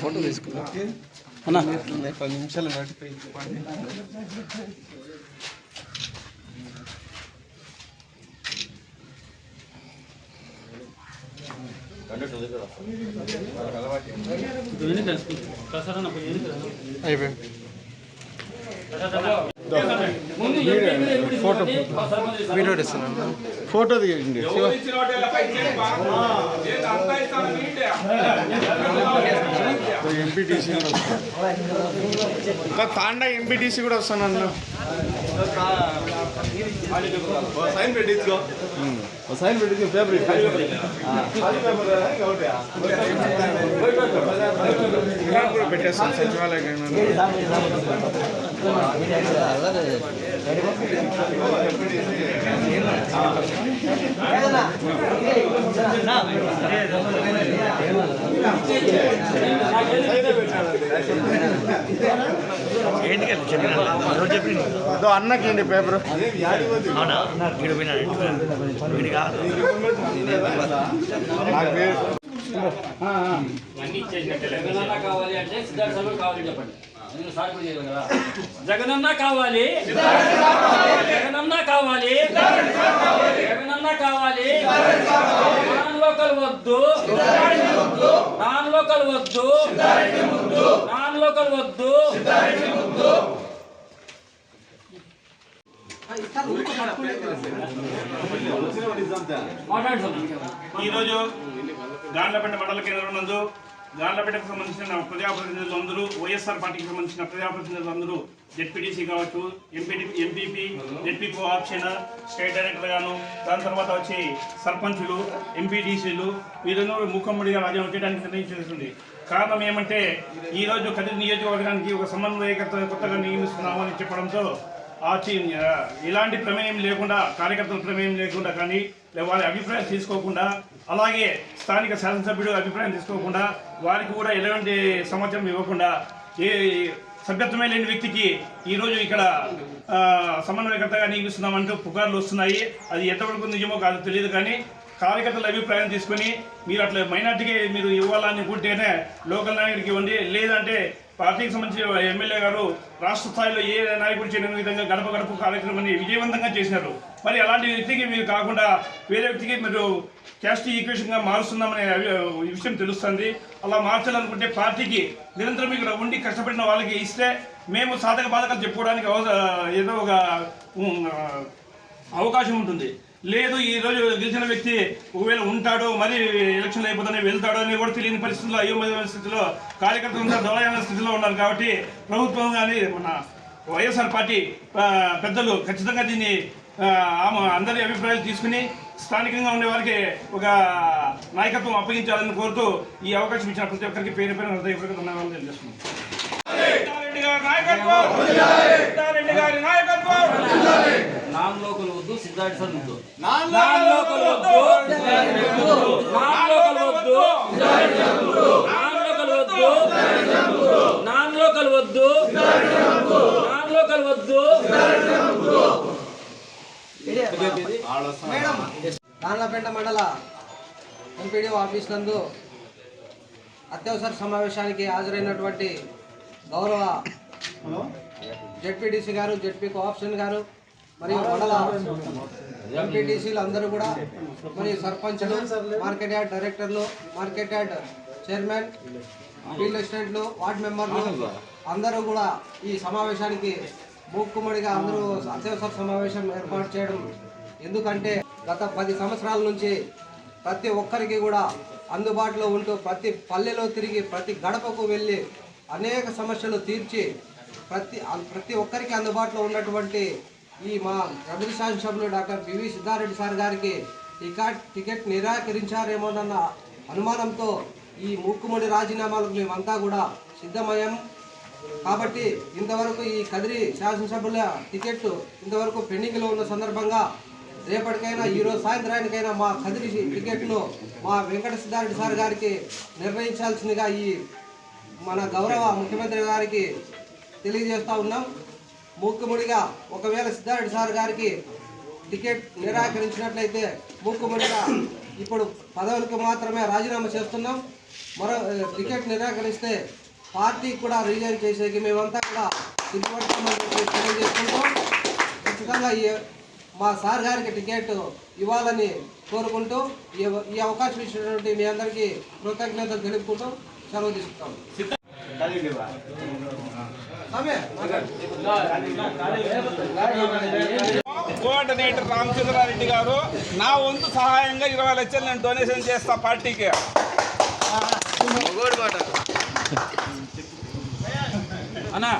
Photo తీసుకున్నా అన్నా. పది నిమిషాలు నడిపోయి అయిపోయింది ఫోటో వీడియో ఇస్తున్నాను ఫోటో తీయండి ఎంపీటీసీ కూడా వస్తాను తాండా ఎంపీటీసీ కూడా వస్తాను అందులో సైన్ పెట్టించుకో సైన్ పెట్టించుకో పేపర్ కూడా పెట్టేస్తాను సచివాలయం ఏంటి అన్నకి ఏంటి పేపర్ అవునా వీడు పోయినా కావాలి. అంటే సిద్ధార్థ చెప్పండి జగనన్న కావాలి. జగనన్న కావాలి లోకల్ వద్దు నాన్ లోకల్ వద్దు నాన్ లోకల్ వద్దు ఈరోజు గాండ్లపేట మండల కేంద్రం నందు గాండ్లపేటకు సంబంధించిన ప్రజాప్రతినిధులు అందరూ వైఎస్ఆర్ పార్టీకి సంబంధించిన ప్రజాప్రతినిధులు అందరూ జెడ్పీటీసీ కావచ్చు ఎంపీటీ ఎంపీపీ జెడ్పీకో ఆప్షన్ స్టేట్ డైరెక్టర్ గాను దాని తర్వాత వచ్చి సర్పంచులు ఎంపీటీసీలు వీరందరూ ముఖమ్మడిగా రాజ్యం చేయడానికి నిర్ణయించేస్తుంది కారణం ఏమంటే ఈరోజు కదిరి నియోజకవర్గానికి ఒక సమన్వయకర్త కొత్తగా నియమిస్తున్నామని చెప్పడంతో ఆ చి- ఎలాంటి ప్రమేయం లేకుండా కార్యకర్తల ప్రమేయం లేకుండా కానీ లేదా వారి అభిప్రాయం తీసుకోకుండా అలాగే స్థానిక శాసనసభ్యుడు అభిప్రాయం తీసుకోకుండా వారికి కూడా ఎలాంటి సమాచారం ఇవ్వకుండా ఏ సభ్యత్వమే లేని వ్యక్తికి ఈరోజు ఇక్కడ సమన్వయకర్తగా నియమిస్తున్నామంటూ పుకార్లు వస్తున్నాయి. అది ఎంతవరకు నిజమో కాదు తెలియదు కానీ కార్యకర్తల అభిప్రాయం తీసుకొని మీరు అట్లా మైనార్టీకి మీరు ఇవ్వాలనుకుంటేనే లోకల్ నాయకుడికి ఇవ్వండి. లేదంటే పార్టీకి సంబంధించిన ఎమ్మెల్యే గారు రాష్ట్ర స్థాయిలో ఏ నాయకుడు చేయని విధంగా గడప గడప కార్యక్రమాన్ని విజయవంతంగా చేసినారు. మరి అలాంటి వ్యక్తికి మీరు కాకుండా వేరే వ్యక్తికి మీరు క్యాస్ట్ ఈక్వేషన్గా మారుస్తున్నామనే విషయం తెలుస్తుంది. అలా మార్చాలనుకుంటే పార్టీకి నిరంతరం ఇక్కడ ఉండి కష్టపడిన వాళ్ళకి ఇస్తే మేము సాధక బాధకాలు చెప్పుకోవడానికి అవ- ఏదో ఒక అవకాశం ఉంటుంది. లేదు ఈ రోజు గెలిచిన వ్యక్తి ఒకవేళ ఉంటాడో మరి ఎలక్షన్లు అయిపోతానే వెళ్తాడో అని కూడా తెలియని పరిస్థితుల్లో అయోమయమైన స్థితిలో కార్యకర్తలు దళమైన స్థితిలో ఉన్నారు కాబట్టి ప్రభుత్వం కానీ మన వైఎస్ఆర్ పార్టీ పెద్దలు ఖచ్చితంగా దీన్ని ఆమె అందరి అభిప్రాయాలు తీసుకుని స్థానికంగా ఉండే వారికి ఒక నాయకత్వం అప్పగించాలని కోరుతూ ఈ అవకాశం ఇచ్చిన ప్రతి ఒక్కరికి పేరు పేరు హృదయపూర్వక ధన్యవాదాలు తెలియజేస్తున్నాను. నాన్ లోకల్ వద్దు సిద్ధార్థ సార్ వద్దు నాన్ లోకల్ వద్దు నాన్ లోకల్ వద్దు నాన్ లోకల్ వద్దు నాన్ లోకల్ వద్దు నాన్ లోకల్ వద్దు మండల ఎంపీడీఓ ఆఫీస్ నందు అత్యవసర సమావేశానికి హాజరైనటువంటి గౌరవ జెడ్పీటీసీ గారు జెడ్పీ కోఆప్షన్ గారు మరియు మండల ఎంపీటీసీలు అందరూ కూడా మరి సర్పంచ్లు మార్కెట్ యార్డ్ డైరెక్టర్లు మార్కెట్ యార్డ్ చైర్మన్ ఫీల్డ్ అసిస్టెంట్లు వార్డ్ మెంబర్లు అందరూ కూడా ఈ సమావేశానికి మూక్కుమ్మడిగా అందరూ అత్యవసర సమావేశం ఏర్పాటు చేయడం. ఎందుకంటే గత పది సంవత్సరాల నుంచి ప్రతి ఒక్కరికి కూడా అందుబాటులో ఉంటూ ప్రతి పల్లెలో తిరిగి ప్రతి గడపకు వెళ్ళి అనేక సమస్యలు తీర్చి ప్రతి ప్రతి ఒక్కరికి అందుబాటులో ఉన్నటువంటి ఈ మా రెబల్ శాసనసభ్యులు డాక్టర్ పివి సిద్ధారెడ్డి సార్ గారికి టికెట్ టికెట్ నిరాకరించారేమోనన్న అనుమానంతో ఈ ముక్కుముడి రాజీనామాలకు మేమంతా కూడా సిద్ధమయ్యాం. కాబట్టి ఇంతవరకు ఈ కదిరి శాసనసభ్యుల టికెట్ ఇంతవరకు పెండింగ్లో ఉన్న సందర్భంగా రేపటికైనా ఈరోజు సాయంత్రానికైనా మా కదిరి టికెట్ను మా వెంకట సిద్ధారెడ్డి సార్ గారికి నిర్ణయించాల్సిందిగా ఈ మన గౌరవ ముఖ్యమంత్రి గారికి తెలియజేస్తూ ఉన్నాం. మూకుముడిగా ఒకవేళ సిద్ధారెడ్డి సార్ గారికి టికెట్ నిరాకరించినట్లయితే మూకుముడిగా ఇప్పుడు పదవులకు మాత్రమే రాజీనామా చేస్తున్నాం. మరో టికెట్ నిరాకరిస్తే పార్టీకి కూడా రిజైన్ చేసేకి మేమంతా కూడా సిద్ధపడతామని తెలియజేసుకుంటాం ఖచ్చితంగా మా సార్ గారికి టికెట్ ఇవ్వాలని కోరుకుంటూ ఈ ఈ అవకాశం ఇచ్చినటువంటి మీ అందరికీ కృతజ్ఞతలు తెలుపుకుంటూ సెలవు తీసుకుంటాం కోఆర్డినేటర్ రామచంద్రారెడ్డి గారు నా వంతు సహాయంగా ఇరవై లక్షలు నేను డొనేషన్ చేస్తా పార్టీకి. అన్నా.